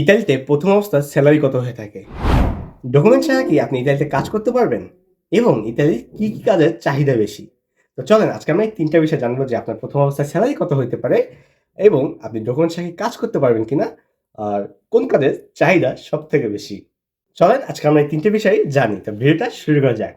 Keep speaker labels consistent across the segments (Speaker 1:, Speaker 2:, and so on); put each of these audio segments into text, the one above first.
Speaker 1: ইতালিতে প্রথম অবস্থার স্যালারি কত হয়ে থাকে? ডকুমেন্ট ছাড়া কি আপনি ইতালিতে কাজ করতে পারবেন? এবং ইতালির কি কি কাজের চাহিদা বেশি? তো চলেন, আজকে আমরা এই তিনটা বিষয় জানব যে আপনার প্রথম অবস্থায় স্যালারি কত হতে পারে এবং আপনি ডকুমেন্ট ছাড়া কাজ করতে পারবেন কিনা আর কোন কাজের চাহিদা সব থেকে বেশি? চলেন, আজকে আমরা এই তিনটে বিষয় জানি। তো ভিডিওটা শুরু করা যাক।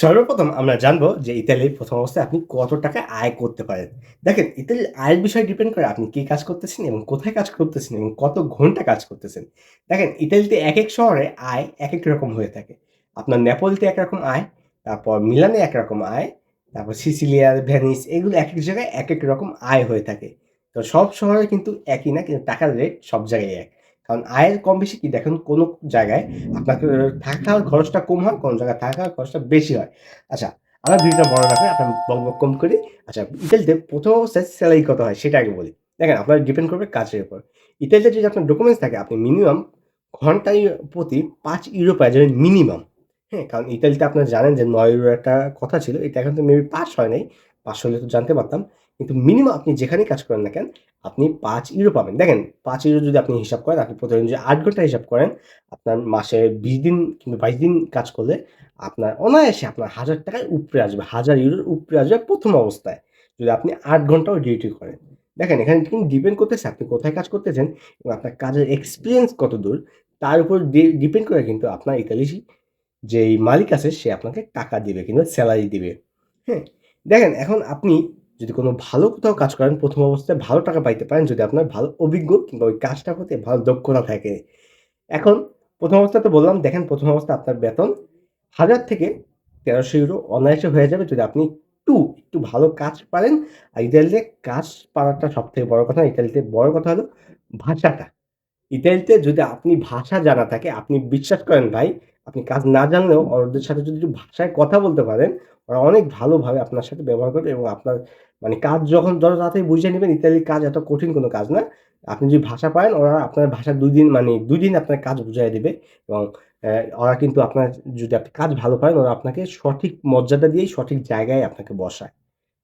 Speaker 1: সর্বপ্রথম আমরা জানব যে ইতালির প্রথম অবস্থায় আপনি কত টাকা আয় করতে পারেন। দেখেন, ইতালির আয়ের বিষয় ডিপেন্ড করে আপনি কি কাজ করতেছেন এবং কোথায় কাজ করতেছেন এবং কত ঘণ্টা কাজ করতেছেন। দেখেন, ইতালিতে এক এক শহরে আয় এক এক রকম হয়ে থাকে। আপনার নেপোলিতে একরকম আয়, তারপর মিলানে একরকম আয়, তারপর সিসিলিয়া, ভেনিস, এগুলো এক এক জায়গায় এক এক রকম আয় হয়ে থাকে। তো সব শহরে কিন্তু একই না, কিন্তু টাকার রেট সব জায়গায় এক। কারণ আয়ের কম বেশি কি? দেখেন, কোনো জায়গায় আপনাকে থাকার খরচটা কম হয়, কোনো জায়গায় থাকার খরচটা বেশি হয়। আচ্ছা আমরা ভিডিওটা বড় করে আপনার বক কম করি। আচ্ছা ইতালিতে প্রথম স্যালারি কত হয় সেটা আগে বলি। দেখেন, আপনার ডিপেন্ড করবে কাজের উপর। ইতালিতে যদি আপনার ডকুমেন্টস থাকে, আপনি মিনিমাম ঘন্টায় প্রতি পাঁচ ইউরো পাওয়া যাবেন মিনিমাম হ্যাঁ কারণ ইতালিতে আপনারা জানেন যে নয় ইউরো একটা কথা ছিল, এটা এখন তো মেবি পাঁচ হয় নাই। পাঁচ হলে তো জানতে পারতাম। কিন্তু মিনিমাম আপনি যেখানেই কাজ করেন না কেন, আপনি পাঁচ ইউরো পাবেন। দেখেন, পাঁচ ইউরো যদি আপনি হিসাব করেন, আপনি প্রতিদিন যদি আট ঘণ্টা হিসাব করেন, আপনার মাসে বিশ দিন কিংবা বাইশ দিন কাজ করলে আপনার অনায়াসে আপনার হাজার টাকায় উপরে আসবে, হাজার ইউরোর উপরে আসবে প্রথম অবস্থায়, যদি আপনি আট ঘন্টাও ডিউটি করেন। দেখেন, এখানে কিন্তু ডিপেন্ড করতেছে আপনি কোথায় কাজ করতেছেন এবং আপনার কাজের এক্সপিরিয়েন্স কত দূর, তার উপর ডিপেন্ড করে কিন্তু আপনার ইতালি যেই মালিক আছে, সে আপনাকে টাকা দিবে কিংবা স্যালারি দিবে। হ্যাঁ দেখেন, এখন আপনি যদি কোনো ভালো কোথাও কাজ করেন, প্রথম অবস্থায় ভালো টাকা পাইতে পারেন যদি আপনার ভালো অভিজ্ঞ কিংবা ওই কাজটা প্রতি ভালো দক্ষতা থাকে। এখন প্রথম অবস্থাতে বললাম, দেখেন প্রথম অবস্থা আপনার বেতন হাজার থেকে তেরোশো ইউরো অনায়াসে হয়ে যাবে যদি আপনি একটু একটু ভালো কাজ পারেন। আর ইতালিতে কাজ পারাটা সব থেকে বড় কথা, ইতালিতে বড় কথা হলো ভাষাটা। ইতালিতে যদি আপনি ভাষা জানা থাকে, আপনি বিশ্বাস করেন ভাই, আপনি কাজ না জানলেও ওদের সাথে যদি ভাষায় কথা বলতে পারেন, ওরা অনেক ভালোভাবে আপনার সাথে ব্যবহার করবে এবং আপনার মানে কাজ যখন যত তাড়াতাড়ি বুঝে নেবেন, ইত্যাদি কাজ এত কঠিন কোনো কাজ না। আপনি যদি ভাষা পারেন ওরা আপনার ভাষা দুই দিন মানে দুই দিন আপনার কাজ বুঝাই দেবে এবং ওরা কিন্তু আপনার যদি আপনি কাজ ভালো পারেন, ওরা আপনাকে সঠিক মর্যাদা দিয়েই সঠিক জায়গায় আপনাকে বসায়।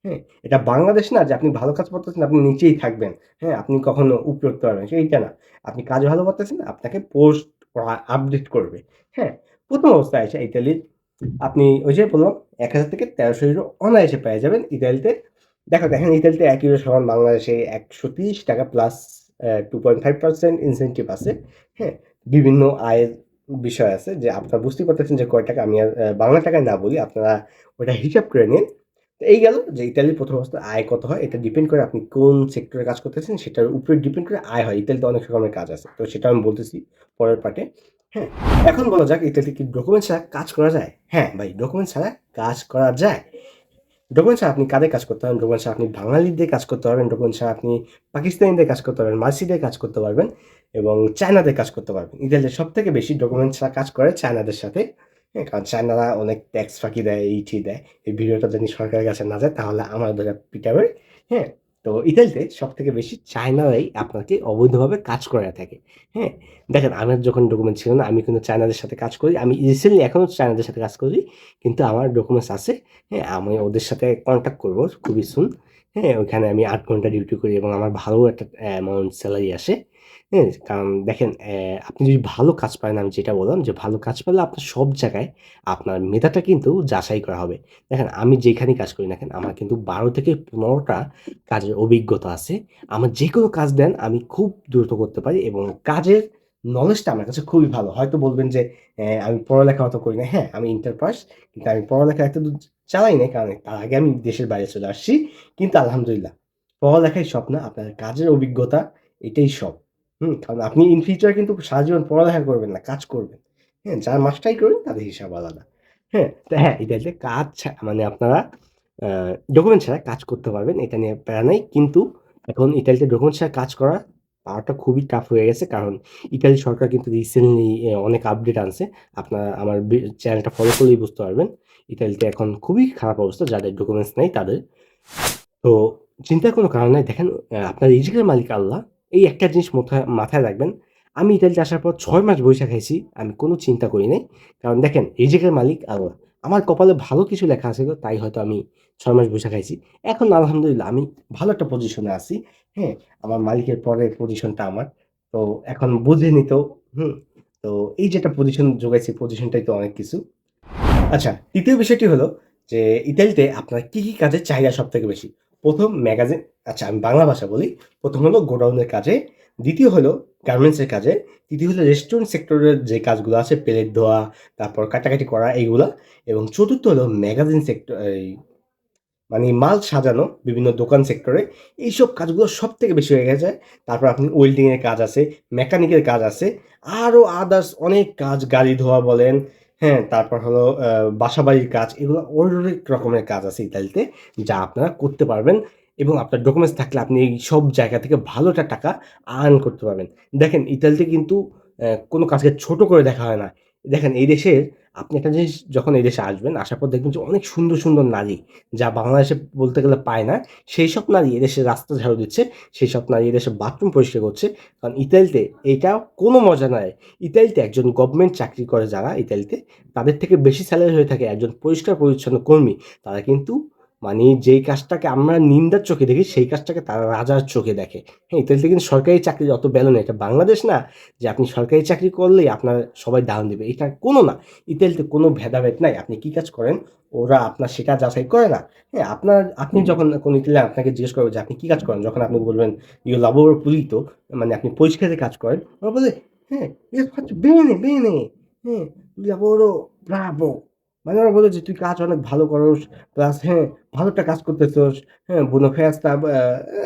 Speaker 1: হ্যাঁ এটা বাংলাদেশ না যে আপনি ভালো কাজ করতেছেন, আপনি নিচেই থাকবেন। হ্যাঁ আপনি কখনো উপরে উঠতে পারবেন সেইটা না। আপনি কাজ ভালো করতেছেন, আপনাকে পোস্ট আপডেট করবে। হ্যাঁ প্রথম অবস্থায় আছে ইতালির, আপনি ওই যে বললাম, এক হাজার থেকে তেরোশো ইউরো অনায়াসে পেয়ে যাবেন ইতালিতে। দেখো দেখেন ইতালিতে একই সমান বাংলাদেশে একশো তিরিশ টাকা plus two point five percent incentive আছে। হ্যাঁ বিভিন্ন আয়ের বিষয় আছে যে আপনারা বুঝতে পারতেছেন যে কয় টাকা আমি আর বাংলা টাকায় না বলি, আপনারা ওটা হিসাব করে নিন। এই গেল যে ইতালির প্রথম অবস্থায় আয় কত হয়, এটা ডিপেন্ড করে আপনি কোন সেক্টরে কাজ করতেছেন, সেটার উপরে ডিপেন্ড করে আয় হয়। ইতালিতে অনেক রকমের কাজ আছে, তো সেটা আমি বলতেছি পরের পার্টে হ্যাঁ এখন বলা যাক ইতালিতে কি ডকুমেন্ট ছাড়া কাজ করা যায়? হ্যাঁ ভাই ডকুমেন্ট ছাড়া কাজ করা যায়। ডকুমেন্ট শাহ আপনি কাদের কাজ করতে পারবেন? ডকুমেন্ট শাহ আপনি বাঙালিদের কাজ করতে পারবেন ডকুমেন্ট শাহ আপনি পাকিস্তানিদের কাজ করতে পারবেন, মার্সিদের কাজ করতে পারবেন এবং চায়নাদের কাজ করতে পারবেন। ইতালিতে সব থেকে বেশি ডকুমেন্ট কাজ করে চায়নাদের সাথে। হ্যাঁ কারণ চায়নারা অনেক ট্যাক্স ফাঁকি দেয় এইটি দেয়। এই ভিডিওটা যদি সরকারের কাছে না যায়, তাহলে আমার দরকার পিটাবে। হ্যাঁ তো ইতালিতে সব থেকে বেশি চায়নারাই আপনাকে অবৈধভাবে কাজ করে থাকে। হ্যাঁ? দেখেন আমার যখন ডকুমেন্ট ছিল না, আমি কিন্তু চায়নাদের সাথে কাজ করি। আমি রিসেন্টলি এখনও চায়নাদের সাথে কাজ করি, কিন্তু আমার ডকুমেন্টস আছে। হ্যাঁ আমি ওদের সাথে কন্ট্যাক্ট করব খুবই সুন হ্যাঁ ওইখানে আমি আট ঘণ্টা ডিউটি করি এবং আমার ভালো একটা অ্যামাউন্ট স্যালারি আসে। হ্যাঁ কারণ দেখেন আপনি যদি ভালো কাজ পারেন, আমি যেটা বললাম যে ভালো কাজ পেলে আপনার সব জায়গায় আপনার মেধাটা কিন্তু যাচাই করা হবে। দেখেন, আমি যেখানেই কাজ করি না কেন, আমার কিন্তু বারো থেকে পনেরোটা কাজের অভিজ্ঞতা আছে। আমার যে কোনো কাজ দেন, আমি খুব দ্রুত করতে পারি এবং কাজের নলেজটা আমার কাছে খুবই ভালো। হয়তো বলবেন যে আমি পড়ালেখা অত করি না। হ্যাঁ আমি ইন্টার পাস কিন্তু আমি পড়ালেখা এত চালাই না কারণ তার আগে আমি দেশের বাইরে চলে আসছি। কিন্তু আলহামদুলিল্লাহ, পড়ালেখাই সব না আপনার কাজের অভিজ্ঞতা, এটাই সব। হুম, কারণ আপনি ইন ফিউচার কিন্তু সারাজীবন পড়ালেখা করবেন না, কাজ করবেন। হ্যাঁ যার মাস্টাই করবেন তাদের হিসাব আলাদা। হ্যাঁ তো হ্যাঁ ইতালিতে কাজ মানে আপনারা ডকুমেন্ট ছাড়া কাজ করতে পারবেন, এটা নিয়ে প্যারা নাই। কিন্তু এখন ইতালিতে ডকুমেন্ট ছাড়া কাজ করা পাওয়াটা খুবই টাফ হয়ে গেছে, কারণ ইতালি সরকার কিন্তু রিসেন্টলি অনেক আপডেট আনছে। আপনারা আমার চ্যানেলটা ফলো করলেই বুঝতে পারবেন ইতালিতে এখন খুবই খারাপ অবস্থা, যাদের ডকুমেন্টস নেই তাদের। তো চিন্তার কোনো কারণ নাই। দেখেন আপনার রিজিকের মালিক আল্লাহ এই একটা জিনিস মাথায় মাথায় রাখবেন আমি ইতালিতে আসার পর ছয় মাস বৈশা খাইছি আমি কোনো চিন্তা করি নাই কারণ দেখেন রিজিকের মালিক আল্লাহ আমার কপালে ভালো কিছু লেখা ছিল তাই হয়তো আমি ছয় মাস বইসা খাইছি। এখন আলহামদুলিল্লাহ আমি ভালো একটা পজিশনে আছি। হ্যাঁ? আমার মালিকের পরের পজিশনটা আমার। তো এখন বুঝে নিত হুম? তো এই যেটা পজিশন জোগাইছি পজিশনটাই তো অনেক কিছু। আচ্ছা ৩য় বিষয়টি হলো যে ইতালিতে আপনার কি, কি কাজের চাহিদা সবথেকে বেশি? ১ম ম্যাগাজিন আচ্ছা আমি বাংলা ভাষা বলি। প্রথম হলো গোডাউনের কাজে, দ্বিতীয় হলো গার্মেন্টসের কাজে, তৃতীয় হলো রেস্টুরেন্ট সেক্টরের যে কাজগুলো আছে প্লেট ধোয়া, তারপর কাটাকাটি করা এইগুলা এবং চতুর্থ হলো ম্যাগাজিন সেক্টর এই মানে মাল সাজানো বিভিন্ন দোকান সেক্টরে এইসব কাজগুলো সব থেকে বেশি হয়ে গেছে। তারপর আপনি ওয়েল্ডিংয়ের কাজ আছে, মেকানিকের কাজ আছে, আরও আদার্স অনেক কাজ গাড়ি ধোয়া বলেন, হ্যাঁ? তারপর হলো বাসাবাড়ির কাজ, এগুলো অনেক রকমের কাজ আছে ইতালিতে, যা আপনারা করতে পারবেন এবং আপনার ডকুমেন্টস থাকলে আপনি এই সব জায়গা থেকে ভালো একটা টাকা আর্ন করতে পারবেন। দেখেন, ইতালিতে কিন্তু কোনো কাজকে ছোট করে দেখা হয় না। দেখেন এই দেশের আপনি একটা জিনিস যখন এই দেশে আসবেন, আসার পর দেখবেন যে অনেক সুন্দর, সুন্দর নারী যা বাংলাদেশে বলতে গেলে পায় না। সেই সব নারী এদেশে রাস্তা ঝাড়ু দিচ্ছে, সেই সব নারী এদেশে বাথরুম পরিষ্কার করছে। কারণ ইতালিতে এইটা কোনো মজা নয়। ইতালিতে একজন গভর্নমেন্ট চাকরি করে যারা ইতালিতে, তাদের থেকে বেশি স্যালারি হয়ে থাকে একজন পরিষ্কার-পরিচ্ছন্ন কর্মী। তারা কিন্তু মানে যেই কাজটাকে আমরা নিন্দার চোখে দেখি, সেই কাজটাকে তারা রাজার চোখে দেখে। হ্যাঁ? ইতালিতে কিন্তু সরকারি চাকরির অত ভ্যালু নেই। এটা বাংলাদেশ না যে আপনি সরকারি চাকরি করলেই আপনার সবাই দাম দেবে এটা কোনো না। ইতালিতে কোনো ভেদাভেদ নাই। আপনি কি কাজ করেন, ওরা আপনার সেটা যাচাই করে না। হ্যাঁ? আপনার আপনি যখন কোনো ইতালিয়ান আপনাকে জিজ্ঞেস করবে যে আপনি কি কাজ করেন? যখন আপনি বলবেন, "Io lavoro pulito" মানে আপনি পরিষ্কারের কাজ করেন। ওরা বলবে, হ্যাঁ, "Io faccio bene, bene, হ্যাঁ, bravo" মানে ওরা বলে যে, "তুই কাজ অনেক ভালো করস, প্লাস হ্যাঁ, ভালো একটা কাজ করতেছস, হ্যাঁ, বুনো festa" বা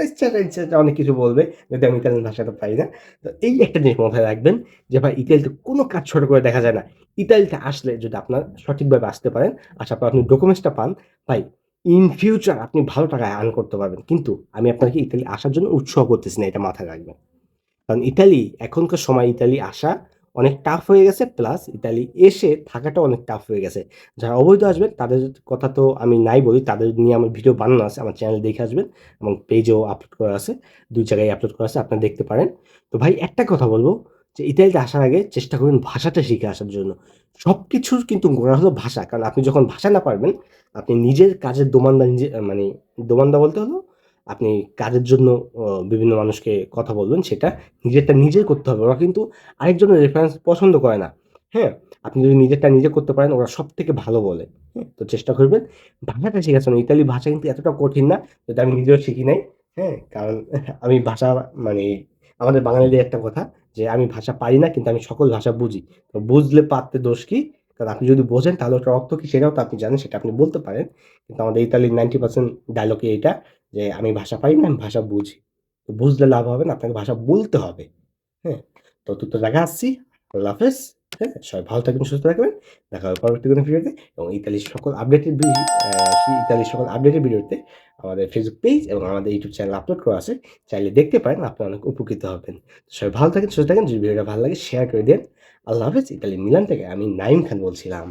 Speaker 1: ইচ্ছাটা ইচ্ছাটা অনেক কিছু বলবে। যদি আমি ইতালিয়ান ভাষাটা পাই না। তো এই একটা জিনিস মাথায় রাখবেন যে ভাই ইতালিতে কোনো কাজ ছোট করে দেখা যায় না। ইতালিতে আসলে যদি আপনার সঠিকভাবে আসতে পারেন, আসার পর আপনি ডকুমেন্টসটা পান, ভাই ইন ফিউচার আপনি ভালো টাকা আর্ন করতে পারবেন। কিন্তু আমি আপনাকে ইতালি আসার জন্য উৎসাহ করতেছি না এটা মাথায় রাখবেন। কারণ ইতালি এখনকার সময় ইতালি আসা অনেক টাফ হয়ে গেছে প্লাস ইতালি এসে থাকাটা অনেক টাফ হয়ে গেছে। যারা অবৈধ আসবেন তাদের কথা তো আমি নাই বলি, তাদের নিয়ে আমার ভিডিও বানানো আছে। আমার চ্যানেলে দেখে আসবেন এবং পেজেও আপলোড করা আছে। ২ জায়গায় আপলোড করা আছে, আপনারা দেখতে পারেন। তো ভাই একটা কথা বলব যে ইতালিতে আসার আগে চেষ্টা করবেন ভাষাটা শিখে আসার জন্য। সব কিছুর কিন্তু গোড়া হলো ভাষা। কারণ আপনি যখন ভাষা না পারবেন, আপনি নিজের কাজের দোমানদা নিজে মানে দোমানদা বলতে হলো আপনি কাজের জন্য বিভিন্ন মানুষকে কথা বলবেন সেটা নিজেরটা নিজেই করতে হবে। ওরা কিন্তু আরেকজনের রেফারেন্স পছন্দ করে না। হ্যাঁ? আপনি যদি নিজেরটা নিজে করতে পারেন ওরা সব থেকে ভালো বলে। হ্যাঁ? তো চেষ্টা করবেন ভাষাটা শেখার জন্য। ইতালি ভাষা কিন্তু এতটা কঠিন না যেটা আমি নিজেও শিখি নাই। হ্যাঁ? কারণ আমি ভাষা মানে আমাদের বাঙালিদের একটা কথা যে, "আমি ভাষা পারি না কিন্তু আমি সকল ভাষা বুঝি।" তো বুঝলে পারতে দোষ কি? কারণ আপনি যদি বোঝেন তাহলে ওটার অর্থ কি সেটাও তো আপনি জানেন, সেটা আপনি বলতে পারেন। কিন্তু আমাদের ইতালির 90% ডায়ালগই এইটা যে, "আমি ভাষা পাই না, আমি ভাষা বুঝি।" তো বুঝলে লাভ হবে না, আপনাকে ভাষা বলতে হবে। হ্যাঁ? তো তুত্তোর জায়গায় আসছি। আল্লাহ হাফেজ। হ্যাঁ? সবাই ভালো থাকবেন, সুস্থ থাকবেন। দেখা হবে পরবর্তী কোনো ভিডিওতে এবং ইতালির সকল আপডেটেড ইতালির সকল আপডেটেড ভিডিওতে আমাদের ফেসবুক পেজ এবং আমাদের ইউটিউব চ্যানেলে আপলোড করা আছে। চাইলে দেখতে পারেন, আপনারা অনেক উপকৃত হবেন। সবাই ভালো থাকেন, সুস্থ থাকেন। যদি ভিডিওটা ভালো লাগে শেয়ার করে দিয়েন। আল্লাহ হাফেজ। ইতালি মিলান থেকে আমি নাইম খান বলছিলাম।